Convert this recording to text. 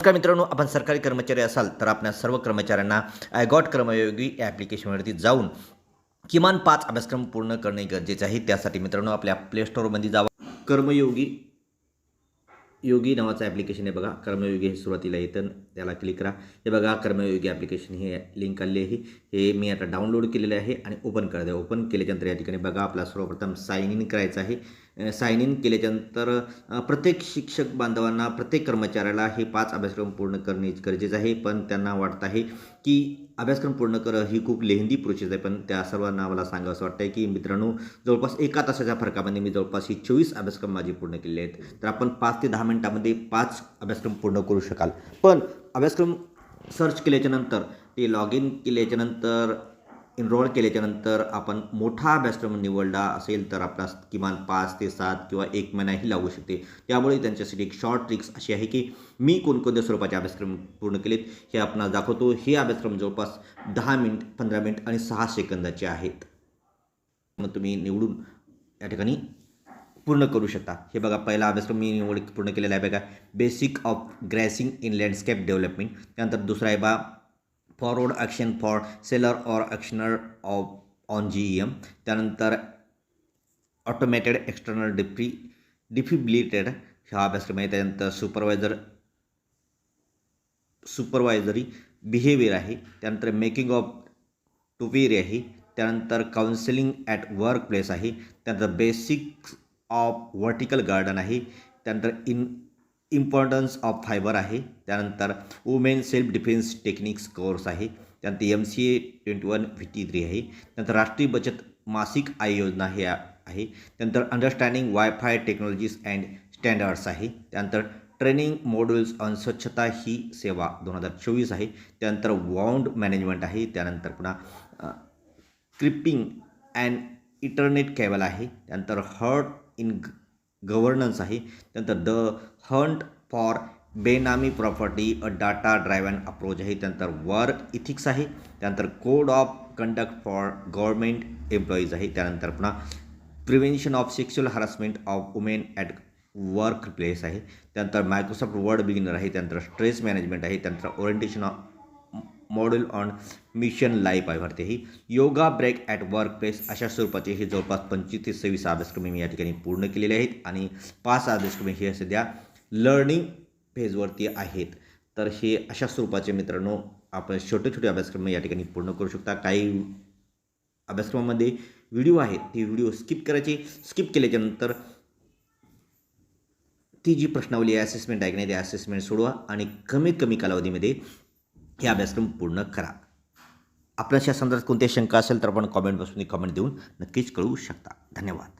नमस्कार मित्रांनो आपण सरकारी कर्मचारी असाल तर आपल्या सर्व कर्मचाऱ्यांना आयगॉट कर्मयोगी या ॲप्लिकेशनवरती जाऊन किमान पाच अभ्यासक्रम पूर्ण करणे गरजेचे आहे. त्यासाठी मित्रांनो आपल्या प्लेस्टोरमध्ये जावा. कर्मयोगी योगी नावाचं ॲप्लिकेशन आहे बघा. कर्मयोगी हे सुरुवातीला येतं. त्याला क्लिक करा. हे बघा कर्मयोगी ॲप्लिकेशन हे लिंक आलेली आहे. हे मी आता डाउनलोड केलेलं आहे आणि ओपन करत आहे. ओपन केल्याच्यानंतर या ठिकाणी बघा आपला सर्वप्रथम साईन इन करायचं आहे. साईन इन केल्याच्यानंतर प्रत्येक शिक्षक बांधवांना प्रत्येक कर्मचाऱ्याला हे पाच अभ्यासक्रम पूर्ण करणे गरजेचं आहे. पण त्यांना वाटत आहे की अभ्यासक्रम पूर्ण करणं ही खूप लेहंदी प्रोसेस आहे. पण त्या सर्वांना मला सांगावं असं वाटतं आहे की मित्रांनो जवळपास एका तासाच्या फरकामध्ये मी जवळपास ही चोवीस अभ्यासक्रम माझे पूर्ण केले आहेत. तर आपण पाच ते दहा मिनिटामध्ये पाच अभ्यासक्रम पूर्ण करू शकाल. पण अभ्यासक्रम सर्च केल्याच्यानंतर ते लॉग इन केल्याच्यानंतर एनरोल केल्याच्यानंतर आपण मोठा अभ्यासक्रम निवडला असेल तर आपला किमान पाच ते सात किंवा एक महिनाही लागू शकते. त्यामुळे त्यांच्यासाठी एक शॉर्ट ट्रिक्स अशी आहे की मी कोणकोणत्या स्वरूपाचे अभ्यासक्रम पूर्ण केलेत हे आपणास दाखवतो. हे अभ्यासक्रम जवळपास दहा मिनिट पंधरा मिनिट आणि सहा सेकंदाचे आहेत. मग तुम्ही निवडून या ठिकाणी पूर्ण करू शकता. हे बघा पहिला अभ्यासक्रम मी निवड पूर्ण केलेला आहे बघा. Basic of grassing in landscape development त्यानंतर दुसरा आहे बा forward auction for seller or auctioneer of on G E M त्यानंतर ऑटोमॅटेड एक्सटर्नल डिफ्री डिफिबिलिटेड हा अभ्यासक्रम आहे त्यानंतर सुपरवायझर सुपरवायझरी बिहेवियर आहे. त्यानंतर मेकिंग ऑफ टुपेरी आहे. त्यानंतर काउन्सिलिंग ॲट वर्क प्लेस आहे. त्यानंतर बेसिक्स ऑफ व्हर्टिकल गार्डन आहे. त्यानंतर इन इम्पॉर्टन्स ऑफ फायबर आहे. त्यानंतर women self defence techniques course आहे. त्यानंतर M C A twenty one fifty three आहे. त्यानंतर राष्ट्रीय बचत मासिक आय योजना हे आहे. त्यानंतर understanding wifi technologies and standards आहे. त्यानंतर ट्रेनिंग मॉड्यूल्स ऑन स्वच्छता ही सेवा दोन हजार चोवीस आहे. त्यानंतर वाउंड मॅनेजमेंट आहे. त्यानंतर पुन्हा क्रिपिंग अँड इंटरनेट केबल आहे. त्यानंतर हर्ट इन गव्हर्नन्स आहे. त्यानंतर the hunt for benami property a data driven approach आहे. त्यानंतर वर्क इथिक्स आहे. त्यानंतर code of conduct for government employees आहे. त्यानंतर पुन्हा prevention of sexual harassment of women at workplace आहे. त्यानंतर मायक्रोसॉफ्ट वर्ड बिगिनर आहे. त्यानंतर स्ट्रेस मॅनेजमेंट आहे. त्यानंतर orientation of module on mission life आहे भरते ही. Yoga break at workplace अशा स्वरूपाचे हे जवळपास पंचवीस ते सव्वीस अभ्यासक्रम मी या ठिकाणी पूर्ण केलेले आहेत आणि पाच अभ्यासक्रम हे सध्या लर्निंग फेजवरती आहेत. तर हे अशा स्वरूपाचे मित्रांनो आपण छोटे छोटे अभ्यासक्रम या ठिकाणी पूर्ण करू शकता. काही अभ्यासक्रमामध्ये व्हिडिओ आहेत ते व्हिडिओ स्किप करायचे. स्किप केल्याच्यानंतर ती जी प्रश्नावली असेसमेंट आहे की नाही ते असेसमेंट सोडवा आणि कमीत कमी कालावधीमध्ये हे अभ्यासक्रम पूर्ण करा. आपल्याच्या संदर्भात कोणत्याही शंका असेल तर आपण कॉमेंट बसून कमेंट देऊन नक्कीच कळवू शकता. धन्यवाद.